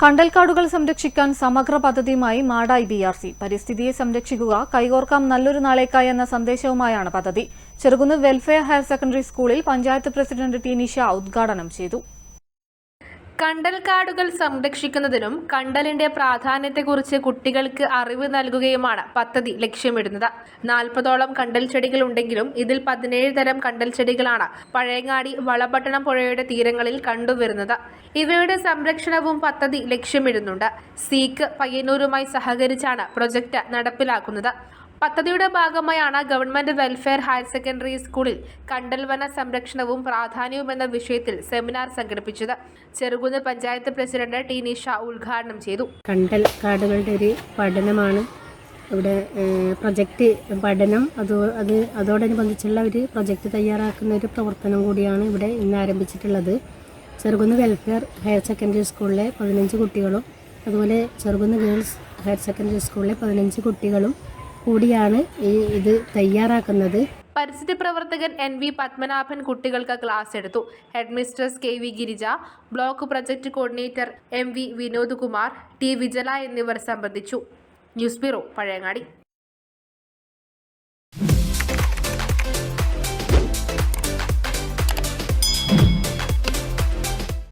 കണ്ടൽക്കാടുകൾ സംരക്ഷിക്കാൻ സമഗ്ര പദ്ധതിയുമായി മാടായി ബി ആർ സി. പരിസ്ഥിതിയെ സംരക്ഷിക്കുക കൈകോർക്കാം നല്ലൊരു നാളേക്കായി എന്ന സന്ദേശവുമായാണ് പദ്ധതി. ചെറുകുന്ന് വെൽഫെയർ ഹയർ സെക്കൻഡറി സ്കൂളിൽ പഞ്ചായത്ത് പ്രസിഡന്റ് ടി നിഷ ഉദ്ഘാടനം ചെയ്തു. കണ്ടൽക്കാടുകൾ സംരക്ഷിക്കുന്നതിനും കണ്ടലിന്റെ പ്രാധാന്യത്തെക്കുറിച്ച് കുട്ടികൾക്ക് അറിവ് നൽകുകയുമാണ് പദ്ധതി ലക്ഷ്യമിടുന്നത്. നാൽപ്പതോളം കണ്ടൽ ചെടികൾ ഉണ്ടെങ്കിലും ഇതിൽ പതിനേഴ് തരം കണ്ടൽ ചെടികളാണ് പഴയങ്ങാടി വളപട്ടണം പുഴയുടെ തീരങ്ങളിൽ കണ്ടുവരുന്നത്. ഇവയുടെ സംരക്ഷണവും പദ്ധതി ലക്ഷ്യമിടുന്നുണ്ട്. സീക്ക് പയ്യന്നൂരുമായി സഹകരിച്ചാണ് പ്രൊജക്ട് നടപ്പിലാക്കുന്നത്. പദ്ധതിയുടെ ഭാഗമായാണ് ഗവൺമെന്റ് വെൽഫെയർ ഹയർ സെക്കൻഡറി സ്കൂളിൽ കണ്ടൽവന സംരക്ഷണവും പ്രാധാന്യവും എന്ന വിഷയത്തിൽ സെമിനാർ സംഘടിപ്പിച്ചത്. ചെറുകുന്ന് പഞ്ചായത്ത് പ്രസിഡന്റ് ടി നിഷ ഉദ്ഘാടനം ചെയ്തു. കണ്ടൽ കാടുകളുടെ ഒരു പഠനമാണ്. ഇവിടെ പ്രൊജക്റ്റ് പഠനം അതോ അത് അതോടനുബന്ധിച്ചുള്ള ഒരു പ്രൊജക്റ്റ് തയ്യാറാക്കുന്ന ഒരു പ്രവർത്തനം കൂടിയാണ് ഇവിടെ ഇന്ന് ആരംഭിച്ചിട്ടുള്ളത്. ചെറുകുന്ന് വെൽഫെയർ ഹയർ സെക്കൻഡറി സ്കൂളിലെ പതിനഞ്ച് കുട്ടികളും അതുപോലെ ചെറുകുന്ന് ഗേൾസ് ഹയർ സെക്കൻഡറി സ്കൂളിലെ പതിനഞ്ച് കുട്ടികളും കൂടിയാണ് ഈ ഇത് തയ്യാറാക്കുന്നത്. പരിസ്ഥിതി പ്രവർത്തകൻ എൻ വി പത്മനാഭൻ കുട്ടികൾക്ക് ക്ലാസ് എടുത്തു. Headmistress K V Girija block project coordinator M V Vinod Kumar T Vijala എന്നിവർ സംബന്ധിച്ചു. News bureau Pazhayangadi.